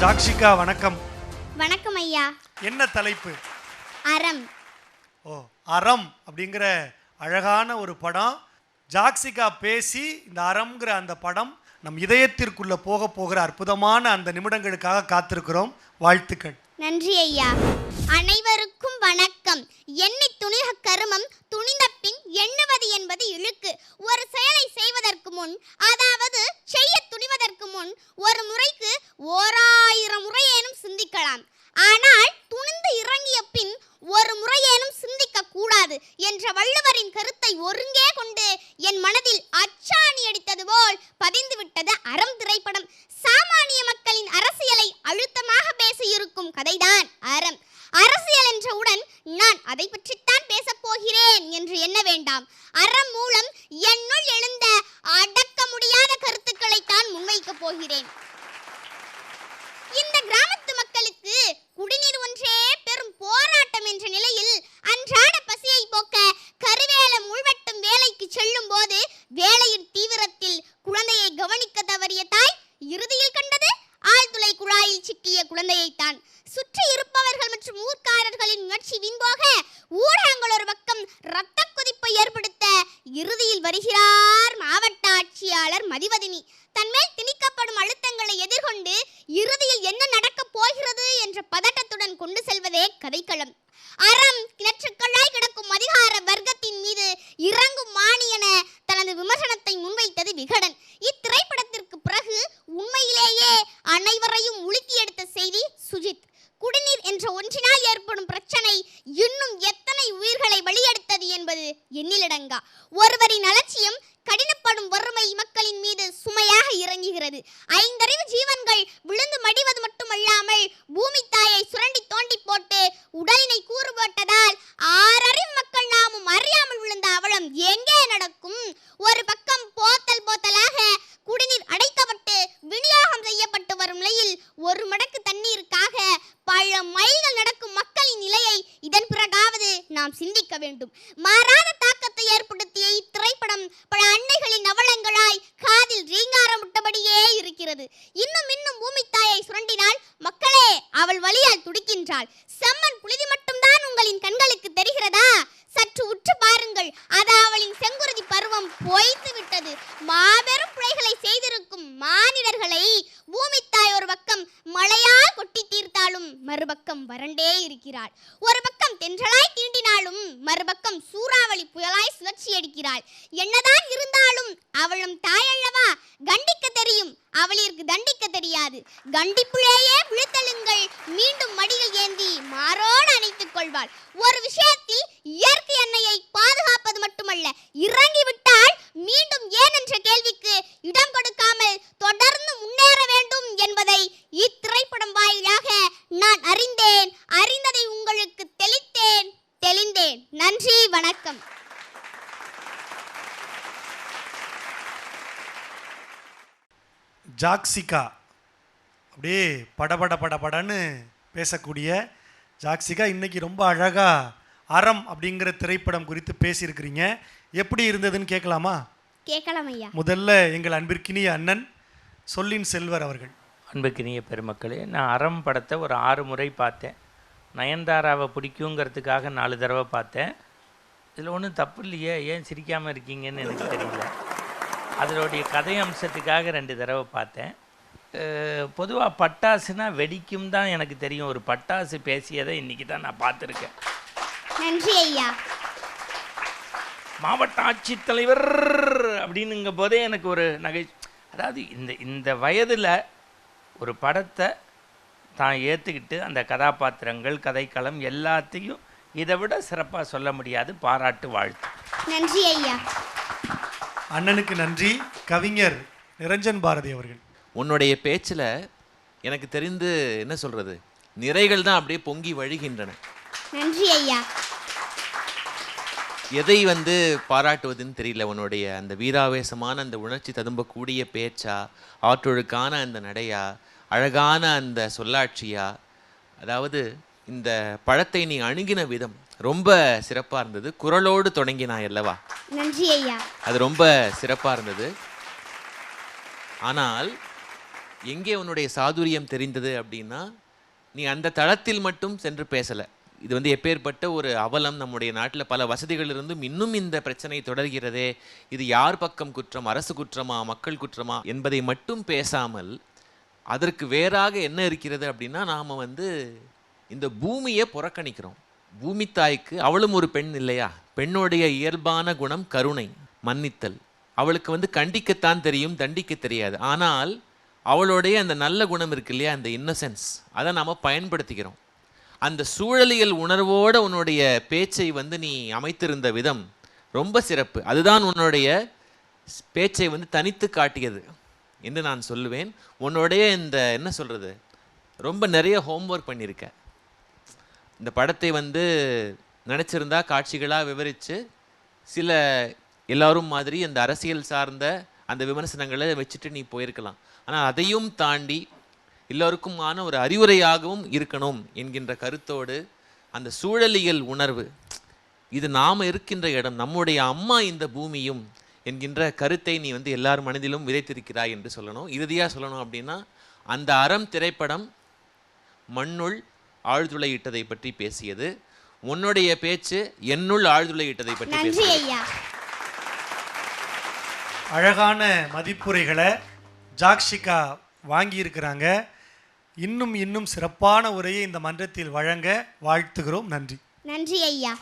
ஜாக்ஷிகா வணக்கம். வணக்கம் ஐயா. என்ன தலைப்பு? அறம். ஓ அறம் அப்படிங்கிற அழகான ஒரு படம். ஜாக்சிகா பேசி இந்த அறம்ங்கிற அந்த படம் நம் இதயத்திற்குள்ள போக போகிற அற்புதமான அந்த நிமிடங்களுக்காக காத்திருக்கிறோம். வாழ்த்துக்கள். நன்றி ஐயா. அனைவருக்கும் வணக்கம். எண்ணி துணிக கருமம் துணிந்த பின் எண்ணுவது என்பது இழுக்கு. ஒரு செயலை செய்வதற்கு முன் அதாவது செய்ய துணிவதற்கு முன் ஒரு முறைக்கு சிந்திக்கலாம் ஆனால் துணிந்து இறங்கிய பின் ஒரு முறையேனும் சிந்திக்க கூடாது என்ற வள்ளுவரின் கருத்தை ஒருங்கே கொண்டு என் மனதில் அச்சாணி அடித்தது போல் பதிந்துவிட்டது அறம் திரைப்படம். சாமானிய மக்களின் அரசியலை அழுத்தமாக பேசியிருக்கும் கதைதான் அறம். அரசியல் என்றவுடன் நான் அதை பற்றித்தான் பேசப் போகிறேன் என்று எண்ண வேண்டாம். அறம் மூலம் என்னுள் எழுந்த அடக்க முடியாத கருத்துக்களைத்தான் முன்வைக்கப் போகிறேன். இந்த கிராமத்தில் குடிநீர் ஒன்றே பெரும் போராட்டம் என்ற நிலையில் அன்றாட பசியை போக்க கருவேல முழுவட்டும் வேலைக்கு செல்லும் போது வேலையின் தீவிரத்தில் குழந்தையை கவனிக்க தவறிய தாய் இறுதியில் கண்டது ஆழ்துளை குழாயில் சிக்கிய குழந்தையைத்தான். சுற்றி இருப்பவர்கள் மற்றும் ஊர்க்காரர்களின் உணர்ச்சி வீண்போக ஊடகங்கள் ஒரு பக்கம் இரத்த கொதிப்பை ஏற்படுத்த இறுதியில் வருகிறார் மாவட்ட ஆட்சியாளர் மதிவதினி. தன்மேல் திணிக்கப்படும் அழுத்த எதிர்கொண்டு இறுதியில் என்ன நடக்கப் போகிறது என்ற பதட்டத்துடன் கொண்டு செல்வதே அறம் கிணற்றுக்கள்ளாய் கிடக்கும் அதிகார வர்க்கத்தின் மீது இறங்கும் மாணி என தனது விமர்சனத்தை முன்வைத்தது விகடன். இத்திரைப்படத்திற்கு பிறகு உண்மையிலேயே அனைவரையும் உலுக்கி எடுத்த செய்தி சுஜித். குடிநீர் என்ற ஒன்றினால் ஏற்படும் பிரச்சனை இன்னும் எத்தனை உயிர்களை வழியெடுத்தது என்பது எண்ணிலடங்கா. ஒருவரின் அலட்சியம் கடினப்படும் வறுமை மக்களின் மீது சுமையாக இறங்குகிறது. ஐந்தறிவு ஜீவன்கள் விழுந்து மடிவது மட்டுமல்லாமல் பூமி தாயை சுரண்டி தோண்டி போட்டு உடலினை கூறுபட்டதால் ஆறறிவு மக்கள் நாமும் அறியாமல் விழுந்த அவலம் எங்கே நடக்கும்? ஒரு பக்கம் போத்தல் போத்தலாக குடிநீர் அடைக்கப்பட்டு விநியோகம் செய்யப்பட்டு வரும் நிலையில் ஒரு மடக்கு தண்ணீருக்காக பல மைல்கள் நடக்கும் மக்களின் நிலையை இதன் பிறகாவது நாம் சிந்திக்க வேண்டும். மாறாத இருக்கிறது இன்னும் இன்னும் பூமி தாயை சுரண்டினால் மக்களே அவள் வழியால் துடிக்கின்றாள். செம்மன் புழுதி மட்டும்தான் உங்களின் கண்களுக்கு தெரிகிறதா? சற்று உற்று பாருங்கள். அது அவளின் செங்குருதி பருவம் பொய்த்து விட்டது. மாபெரும் பிழைகளை செய்திருக்கும் மானிடர்களை பூமி தாய் ஒரு பக்கம் மழையால் கொட்டி தீர்த்தாலும் மறுபக்கம் வறண்டே இருக்கிறாள். ஒரு பக்கம் தென்றலாய் தீண்டினாலும் மறுபக்கம் சூறாவளி புயலாய் சுழற்சி அடிக்கிறாள் என்னதான் இருந்தாலும் அவளும் தாயல்லவா? அல்லவா தெரியும் தண்டிக்க தெரியாது. கண்டிப்புலேயே விழுத்தலுங்கள் மீண்டும் மடியில் ஏந்தி மாறோடு அணைத்துக் கொள்வாள். ஒரு விஷயத்தில் இயற்கை எண்ணெயை பாதுகாப்பது மட்டுமல்ல இறங்கிவிட்டால் மீண்டும் ஏன் என்ற கேள்விக்கு இடம் கொடுக்காமல் தொடர்ந்து முன்னேற வேண்டும் என்பதை இத்திரைப்படம் வாயிலாக நான் அறிந்தேன். அறிந்ததை உங்களுக்கு தெளித்தேன். தெளிந்தேன். நன்றி வணக்கம். ஜாக்சிகா. அப்படியே படபட படபடன்னு பேசக்கூடிய ஜாக்சிகா. இன்னைக்கு ரொம்ப அழகா அறம் அப்படிங்கிற திரைப்படம் குறித்து பேசியிருக்கிறீங்க. எப்படி இருந்ததுன்னு கேட்கலாமா? கேட்கலாம் ஐயா. முதல்ல எங்கள் அன்பிற்கினிய அண்ணன் சொல்லின் செல்வர் அவர்கள். அன்புக்கினிய பெருமக்களே நான் அறம் படத்தை ஒரு ஆறு முறை பார்த்தேன். நயன்தாராவை பிடிக்குங்கிறதுக்காக நாலு தடவை பார்த்தேன். இதில் ஒன்றும் தப்பு இல்லையே ஏன் சிரிக்காமல் இருக்கீங்கன்னு எனக்கு தெரியல. அதனுடைய கதை அம்சத்துக்காக ரெண்டு தடவை பார்த்தேன். பொதுவாக பட்டாசுனா வெடிக்கும் தான் எனக்கு தெரியும். ஒரு பட்டாசு பேசியதை இன்றைக்கி தான் நான் பார்த்துருக்கேன். நன்றி ஐயா. மாவட்ட ஆட்சித்தலைவர் அப்படின்னுங்க போதே எனக்கு ஒரு நகை அதாவது இந்த இந்த வயதில் ஒரு படத்தை தான் ஏற்றுக்கிட்டு அந்த கதாபாத்திரங்கள் கதைக்களம் எல்லாத்தையும் இதை விட சிறப்பாக சொல்ல முடியாது. பாராட்டு வாழ்த்து. நன்றி ஐயா. அண்ணனுக்கு நன்றி. கவிஞர் நிரஞ்சன் பாரதி அவர்கள். உன்னுடைய பேச்சில் எனக்கு தெரிந்து என்ன சொல்றது? நிறைகள் தான் அப்படியே பொங்கி வழிகின்றன. நன்றி ஐயா. எதை வந்து பாராட்டுவதுன்னு தெரியல உன்னுடைய அந்த வீராவேசமான அந்த உணர்ச்சி ததும்பக்கூடிய பேச்சா? ஆற்றொழுக்கான அந்த நடையா? அழகான அந்த சொல்லாட்சியா? அதாவது இந்த பழத்தை நீ அணுகின விதம் ரொம்ப சிறப்பாக இருந்தது. குரலோடு தொடங்கினாய் அல்லவா? நன்றி ஐயா. அது ரொம்ப சிறப்பாக இருந்தது. ஆனால் எங்கே உன்னுடைய சாதுரியம் தெரிந்தது அப்படின்னா நீ அந்த தளத்தில் மட்டும் சென்று பேசலை. இது வந்து எப்பேற்பட்ட ஒரு அவலம். நம்முடைய நாட்டில் பல வசதிகள் இருந்தும் இன்னும் இந்த பிரச்சனை தொடர்கிறதே. இது யார் பக்கம் குற்றம் அரசு குற்றமா மக்கள் குற்றமா என்பதை மட்டும் பேசாமல் அதற்கு வேறாக என்ன இருக்கிறது அப்படின்னா நாம் வந்து இந்த பூமியை புறக்கணிக்கிறோம். பூமி தாய்க்கு அவளும் ஒரு பெண் இல்லையா? பெண்ணுடைய இயல்பான குணம் கருணை மன்னித்தல். அவளுக்கு வந்து கண்டிக்கத்தான் தெரியும் தண்டிக்க தெரியாது. ஆனால் அவளுடைய அந்த நல்ல குணம் இருக்கு இல்லையா? அந்த இன்னசென்ஸ் அதை நாம் பயன்படுத்திக்கிறோம். அந்த சூழலியல் உணர்வோடு உன்னுடைய பேச்சை வந்து நீ அமைத்திருந்த விதம் ரொம்ப சிறப்பு. அதுதான் உன்னுடைய பேச்சை வந்து தனித்து காட்டியது என்று நான் சொல்லுவேன். உன்னுடைய இந்த என்ன சொல்கிறது ரொம்ப நிறைய ஹோம்ஒர்க் பண்ணியிருக்க. இந்த படத்தை வந்து நினச்சிருந்தா காட்சிகளாக விவரித்து சில எல்லாரும் மாதிரி அந்த அரசியல் சார்ந்த அந்த விமர்சனங்களை வச்சுட்டு நீ போயிருக்கலாம். ஆனால் அதையும் தாண்டி எல்லோருக்குமான ஒரு அறிவுரையாகவும் இருக்கணும் என்கின்ற கருத்தோடு அந்த சூழலியல் உணர்வு இது நாம் இருக்கின்ற இடம் நம்முடைய அம்மா இந்த பூமியும் என்கின்ற கருத்தை நீ வந்து எல்லார் மனதிலும் விதைத்திருக்கிறாய் என்று சொல்லணும். இறுதியாக சொல்லணும் அப்படின்னா அந்த அறம் திரைப்படம் மண்ணுள் ஆழ்துளையிட்டதை பற்றி பேசியது. உன்னுடைய பேச்சு என்னுள் ஆழ்துளையிட்டதை பற்றி நன்றி பேசியது. ஐயா. அழகான மதிப்புரைகளை ஜாக்ஷிகா வாங்கியிருக்கிறாங்க. இன்னும் இன்னும் சிறப்பான உரையை இந்த மன்றத்தில் வழங்க வாழ்த்துகிறோம். நன்றி. நன்றி ஐயா.